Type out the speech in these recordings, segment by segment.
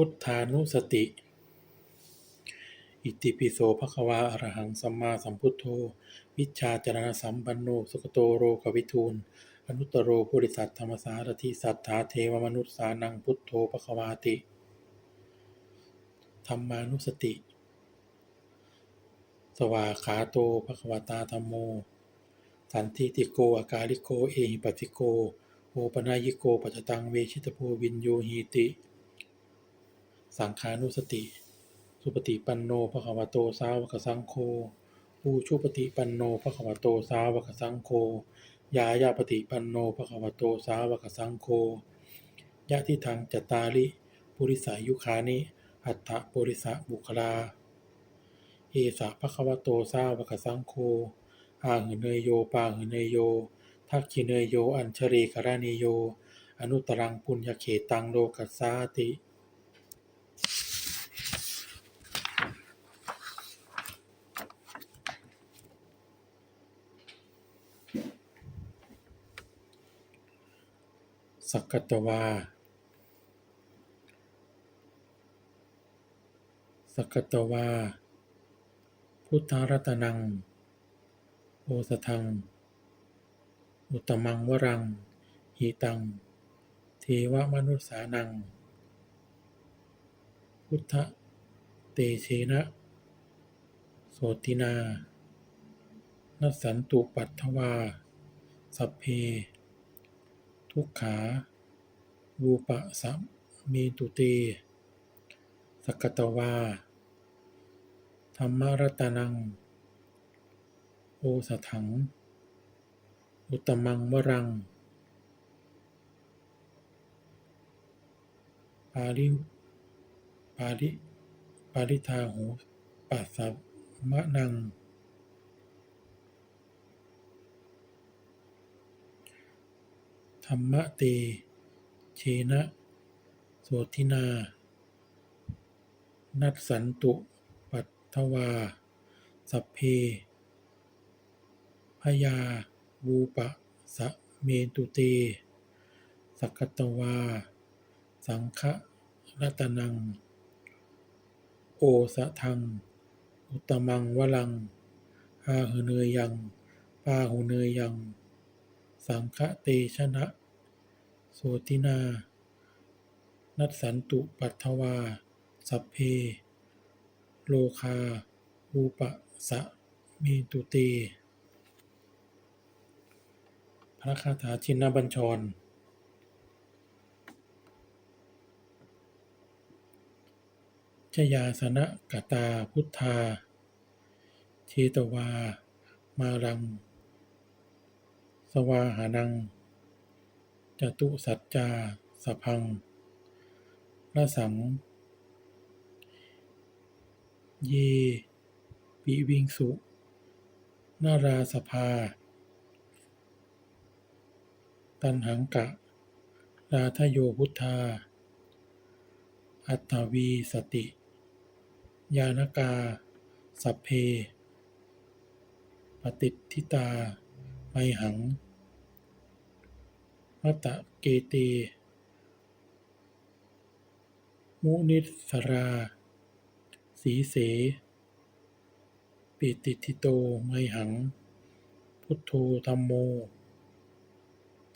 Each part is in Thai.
พุทธานุสติ อิติปิโสภควาอรหังสัมมาสัมพุทโธ วิชาจารณสัมปันโนสุขโตโรกวิทูล อนุตตโรปุริสัทธรรมสารถิสัทธาเทวมนุษย์สานังพุทโธภควาติธรรมานุสติ สวาขาโตภควตาธัมโม สันทิติโกอากาลิโก เอหิปัสสิโก โอปนายโกปัจจตังเวชิตโพวินโยหีติ สังขานุสติ สุปฏิปันโนภควโตสาวกสังโฆปูชุปฏิปันโนภควโตสาวกสังโฆยายาปฏิปันโนภควโตสาวกสังโฆยะทิทังจตาริปุริสายุคานิอัตถปุริสะบุคลา เอสะภควโตสาวกสังโฆอาหืเนยโยปาหืเนยโยทักขิเนยโย อัญชรีกรณีโย อนุตตรังปุญญเขตังโลกัสสาติ สักตวา สักตวา พุทธรัตนัง โอสทัง อุตมังวรังหิตัง เทวมนุษสานัง พุทธเตเชนะ โสตินา นัสสันตุปัตถวา สัพเพ ทุกขาวูปะสัมมีตุเตสกตวา ธรรมรัตนัง โอสถัง อุตมังวรัง ปาริปาริปาริทาหูปัสสมะนัง ธรรมเต เชนะโสทินา นัสสันตุปัตถวา สัพเพ พยาวูปะสะเมตุเต สักตวา สังฆรัตนัง โอสะทัง อุตมังวลังอาหืเนยยังปาหูเนยยัง สังฆเตชนะ โสตินา นัสสันตุปัตถวา สัพเพ โลคาวูปะสะเมตุเต พระคาถาชินบัญชร ชยาสนะกตาพุทธาเชตวา มารัง สวาหานัง จตุสัจจาสพังละสัง เย ปิวิงสุ นาราสภา ตันหังกะ ราทโยพุทธา อัตวีสติ ยานกา สัพเพ ปฏิทิตา ไมหัง มัตะเกเต มุนิสรา สีเส ปิติทิโตไมหัง พุทโธธัมโม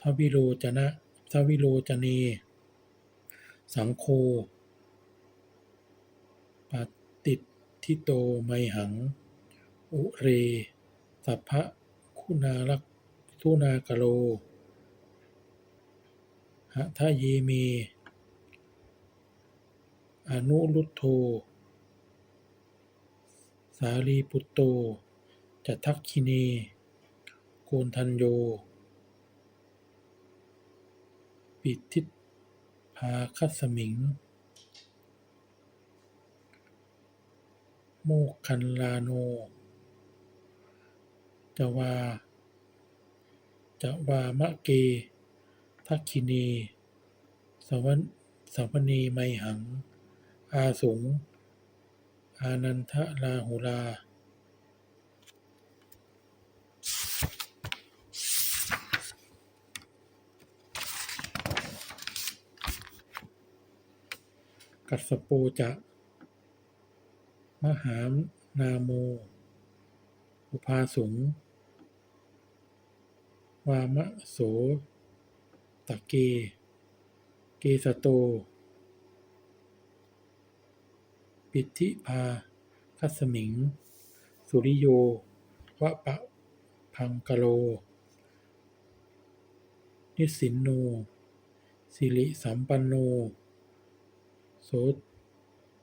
ทวิโรจนะทวิโรจเน สังโฆปฏิทิโตไมหัง อุเร สัพพะคุณาลักทุนากโล หะทะเยเม อนุรุตโธสารีปุตโตจะทักคิเน โกนทันโย ปิทิตภาคัสมิง โมคคันลาโน จวา จวามะเก ทักคินีสวันสวนีไมหัง อาสุง อานันทลาหุลากกัสสโปจะ มหานาโม อุปาสุง วามะโส ตะเก เกสโต ปิธิพาคัสมิง สุริโยวะปะพังกโล นิสินโน สิริสัมปันโน โส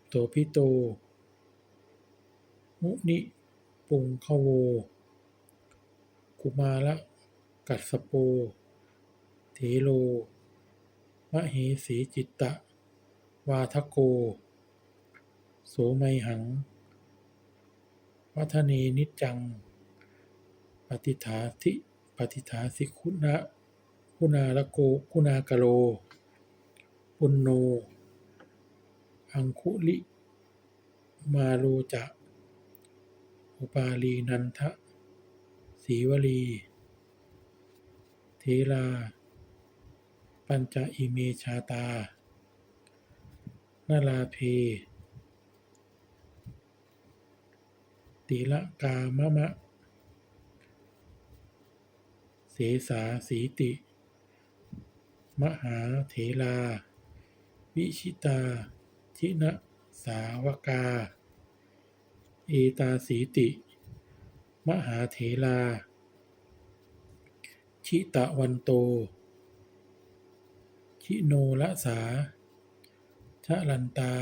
โสพิโต มุนิปุงคโวกุมาระกัสสโป ถโลมะเหสีจิตตะ วาทโก โสไมหัง วัฒเนนิจจัง ปฏิฐาทิปฏิฐาสิคุณะคุณาละโกคุณากะโล ปุณโน อังคุลิ มาโลจะ อุปาลีนันทะสีวลีเทลา ปัญจอิเมชาตา นาลาเพติละกามะมะ เสสาสีติ มหาเถลา วิชิตา ทินะสาวกา เอตาสีติ มหาเถลา ชิตะวันโต ชิโนละสา ชะลันตา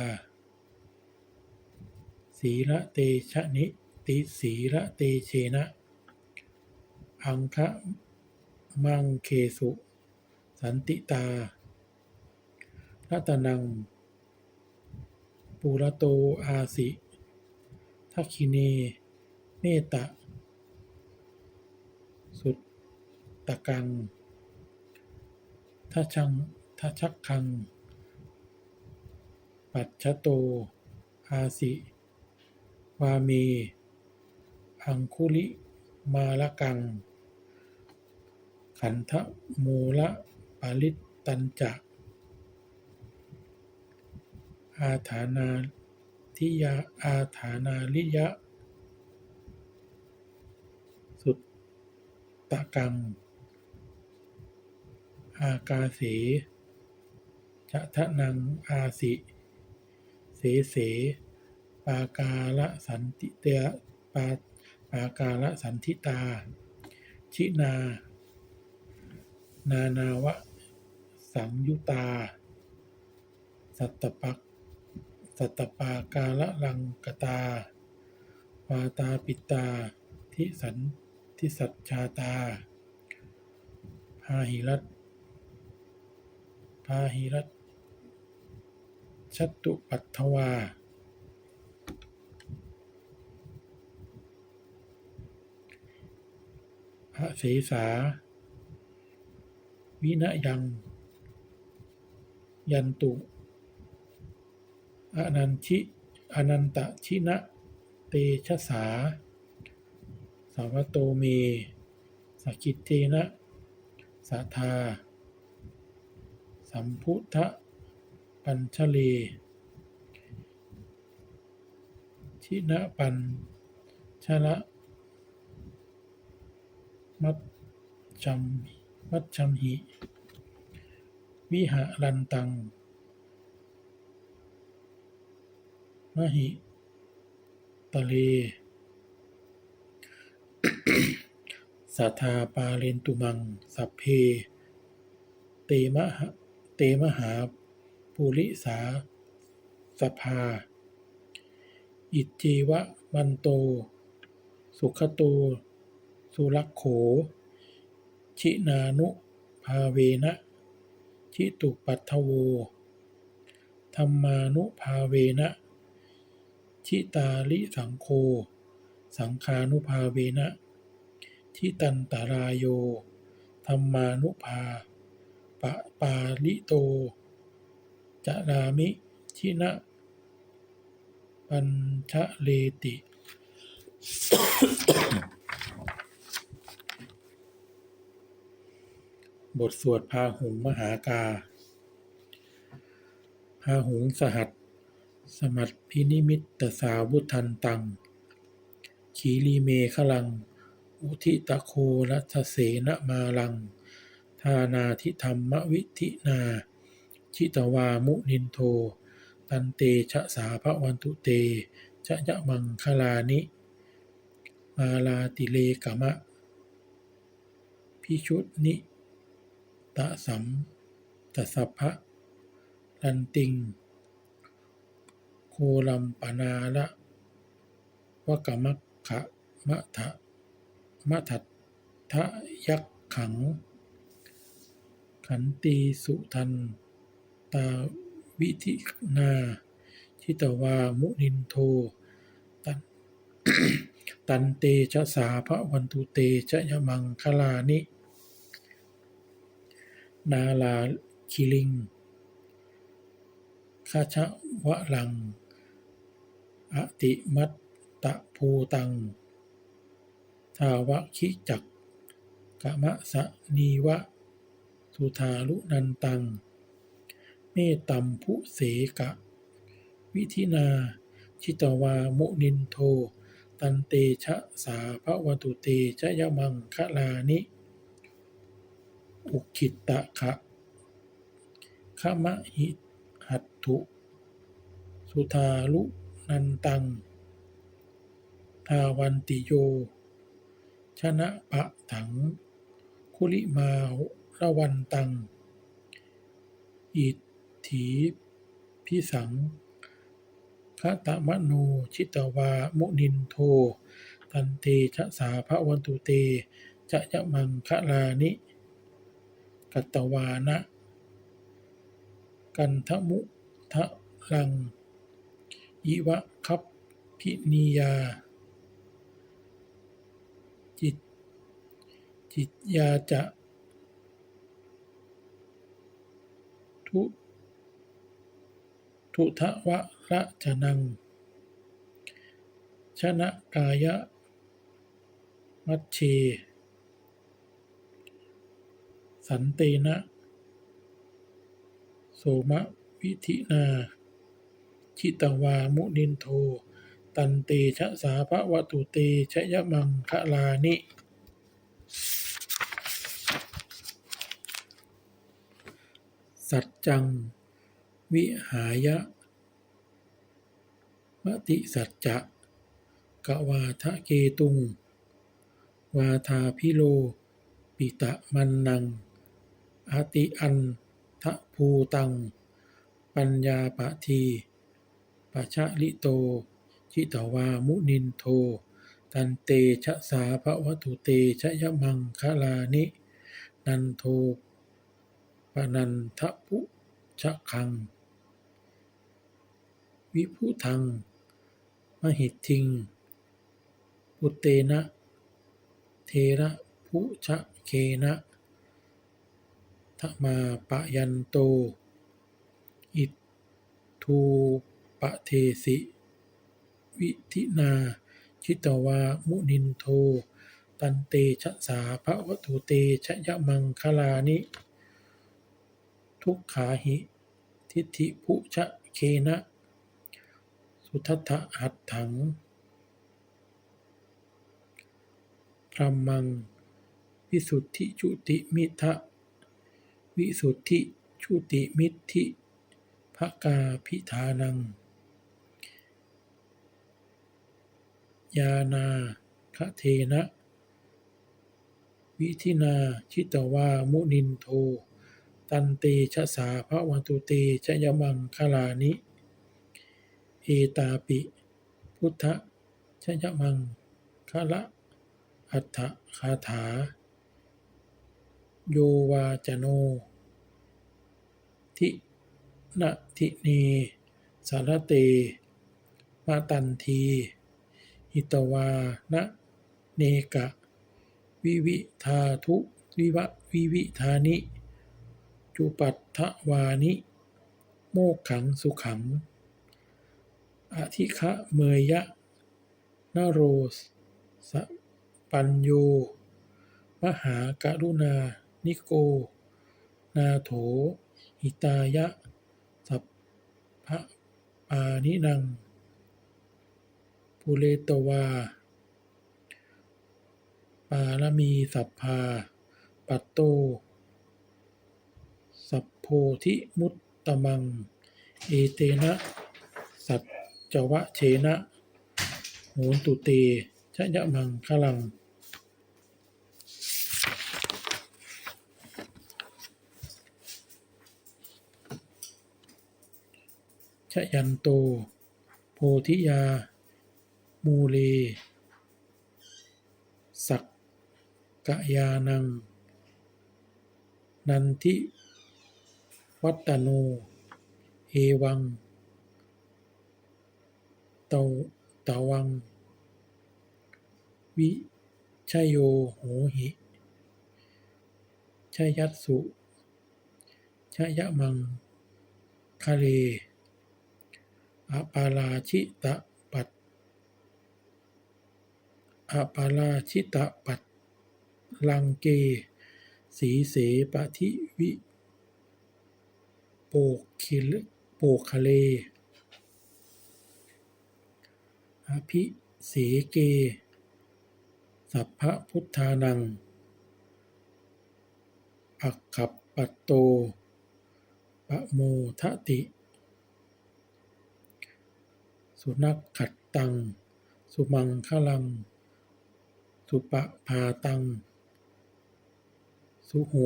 สีละเตชะนิ ติสีละเตเชนะ อังคะมังเคสุ สันติตา รัตนัง ปุระโตอาสิทักขิเน เมตะ สุตตะกังทัชัง ทชักคัง ปัจฉโต อาสิ วาเมอังคุลิ มาละกัง ขันธมูละปาลิตตัญจะ อาถานาทิยา อาถานาลิยะ สุตตะกัง อากาเส จะทะนังอาสิ เสเส ปากาละสันติเตยปาปากาละสันทิตา ชินา นานาวะ สังยุตา สัตตปักสัตตปากาละลังกตา วาตาปิตา ทิสันทิสัจชาตา พาหิรัตพาหิรัต ชัตตุปัตถวา พระเสสา วินยัง ยันตุ อนันชิอนันตชินะ เตชะสา สาวโตเมสกิตเตนะสัทธา สัมพุทธ ปัญชเลชินะปัญชละมัจจัมมัจจัมหิ วิหารันตังมหิตะเลสัทธาปาเรนตุมัง สัพเพ เตมะหะเตมหา ปุริสา สภา อิจีวะมันโต สุขโต สุรักโข ชินานุภาเวนะชิตุปัทโว ธรรมานุภาเวนะชิตาลิสังโฆสังคานุภาเวนะทิตันตารายโย ธรรมานุภาปะปาลิโต จะรามิ ชินะ ปัญชะเลติ บทสวดพาหุงมหากา พาหุงสหัส สมัตพินิมิตตสาวุทันตัง ขีรีเมฆลัง อุทิตะโครัสเสนมาลัง ทานาทิธรรมวิธินา ชิตวามุนินโท ตันเตชะสาภวันตุเต ชะยะมังคลานิ มาลาติเลกมะ พิชุดนิตะสัมตสัพพะลันติง โคลัมปนาละวกมัคคะมะทะมะทัตทะยักขัง ขันตีสุทัน ตาวิธินาชิตวามุนินโทตันตันเตชะสาภวันตุเตชะยมังคลานิ นาลาคิลิงคาชะวะลัง อติมัตตะภูตัง ทาวะคิจักกะมะสะนีวะ สุธาลุนันตัง เมตัมพุเสกะ วิธินา ชิตวามุนินโท ตันเตชะสาภวตุเตชะยะมังคะลานิ อุคิตตะคะขมะหิหัตถุ สุธาลุนันตัง ทาวันติโย ชนะปะถัง คุลิมาระวันตังอิท ถีพิสังคตะมะโนชิตวา มุนินโท ตันเตชะสาภวันตุเตจะยะมังคะลานิ กัตตวานะ กันทมุทะลัง ยิวะคัพพินิยา จิต จิตยาจะ ทุ ทุทะวะระจนัง ชนะกายะ มัชเชสันเตนะ โสมะวิธินา ชิตวามุนินโท ตันเตชะสาภวตุเตชะยะมังคะลานิสัจจัง วิหายะมติสัจจะกวาทะเกตุง วาทาพิโล ปิตะมันนังอติอันทะภูตัง ปัญญาปะทีปะชะลิโตชิตวามุนินโท ตันเตชะสาภวตุเตชะยะมังคะลานิ นันโทปนันทะปุชะคัง วิพุทัง มหิทิง ปุเตนะ เทระพุชะเคนะทมาปะยันโต อิทูปะเทสิ วิธินา ชิตวา มุนินโท ตันเตชะสาภวตุเตชะยะมังคลานิ ทุกขาหิ ทิฏฐิพุชะเคนะ สุทัตถหัตถังพรหมัง วิสุทธิจุติมิทะวิสุทธิชุติมิทธิภกาพิธานัง ยานาคเทนะ วิธินาชิตวามุนินโท ตันเตชะสาภวันตุเตชะยมังคลานิ เอตาปิ พุทธชยมังคะละ อัฏฐคาถา โยวาจโน ทินะทิเนสารเตมาตันทีหิตวานะเนกะ วิวิทาทุวิวะวิวิธานิ จุปัฏฐวานิ โมกขังสุขัง อธิคะเมยยะนโรสปัญโย มหาการุณา นิโก นาโถ หิตายะ สัพพะปานินัง ปุเรตวา ปารมีสัพพา ปัตโต สัพโพธิมุตตมัง เอเตนะ สัจ จวะเชนะโหนตุเตชะยะมังคลังชยันโต โพธิยา มูเล สักกะยานัง นันทิวัตโน เอวัง ตาตาวัง วิชยโยโหหิชยัตสุชยมังคะเลอปาราชิตะปัตอปาราชิตะปัตลังเก สีเสปะทิวิ โปกคิลโปกคะเล อภิเสเก สัพพพุทธานัง อักขับปัตโตปะโมทะติ สุนักขัดตัง สุมังคลัง สุปะพาตัง สุหุ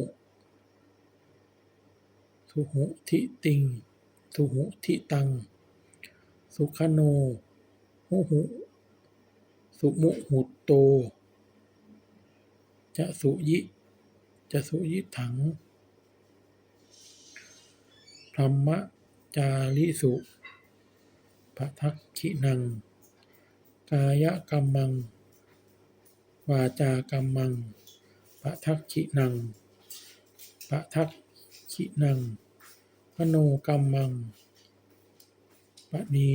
สุหุทิติง สุหุทิตัง สุขโน หุหุสุมุหุตโต จะสุยิ จะสุยิถังพรหมจาริสุปทักขินัง กายกรรมัง วาจากรรมังปทักขินังปทักขินังมโนกรรมังปณี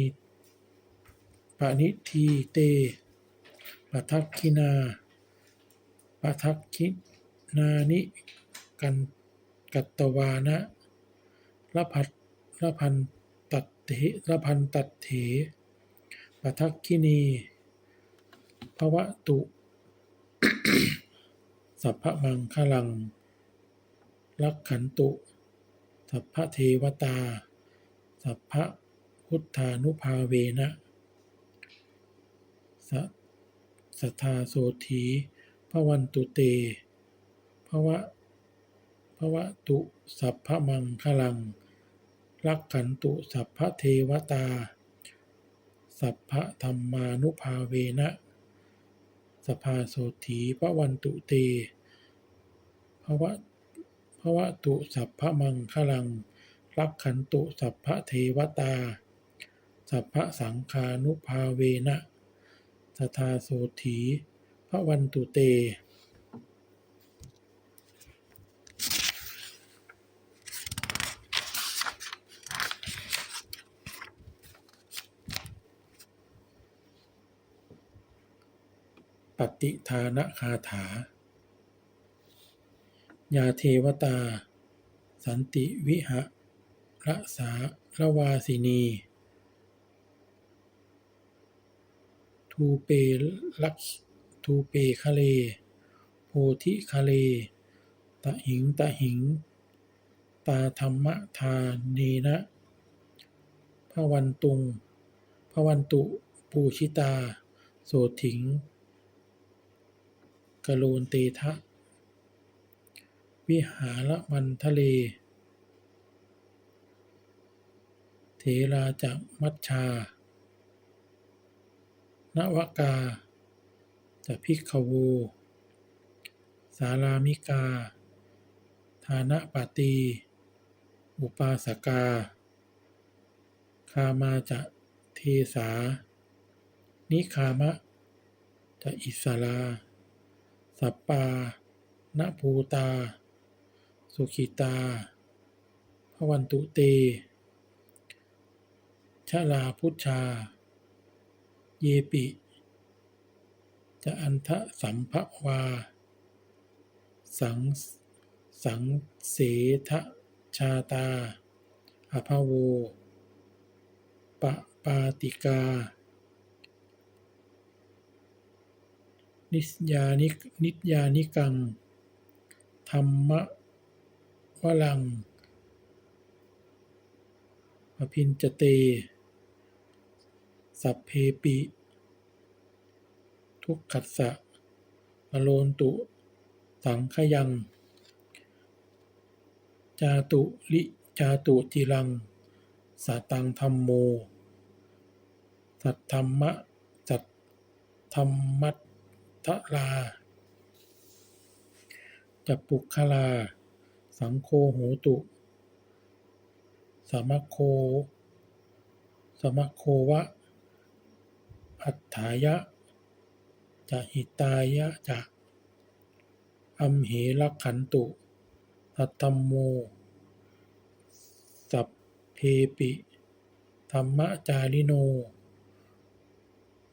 ปณิทีเตปทักขินาปทักขินานิกันกัตตวานะละพัดละพันตัดเถละพันตัดเถปทักขินีภวะตุ สัพพะมังคะลัง ลักขันตุ สัพพเทวตา สัพพพุทธานุภาเวนะ สะสัทธาโสถีพระวันตุเตภวะภวะตุสัพพะมังคะลังลักขันตุสัพพะเทวตา สัพพะธรรมานุภาเวนะสภาโสถีพระวันตุเตภวะภวะตุสัพพะมังคะลังลักขันตุสัพพะเทวตา สัพพะสังฆานุภาเวนะ สทาโสถีพระวันตุเต ปฏิทานคาถา ยาเทวตา สันติวิหะระสาระวาสินี ทูเปลักทูเปคะเล โพธิคะเล ตะหิงตะหิง ตาธรรมทาเนนะพระวันตุงพระวันตุปูชิตา โสถิงกโลนเตทะ วิหารมันทะเลเถราจักมัชชา นวกาจะพิกขโว สารามิกาทานะปาตี อุปาสกา คามาจะเทสา นิคามะจะอิสราสัปปาณภูตา สุขิตา พวันตุเต ชลาพุชชา เยปิจะอันทะสัมภวา สังสังเสทะชาตาอภโวปะปาติกา นิสยานินิยานิกัง ธรรมะวลังอภินจเต สัพเพปิ ทุกขัสสะอโลนตุ สังขยัง จาตุลิจาตุจิรังสาตังธัมโม สัทธัมมะสัทธัมมัตทลาจัปุคลา สังโฆโหตุสมัคโค สมโควะ อัฏฐายะ จะหิตายะจะอัมเหรักขันตุสัทธัมโม สัพเพปิธัมมจาริโน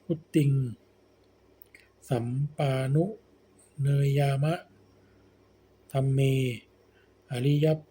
พุตติง สัมปานุ เนยยามะธัมเม อริย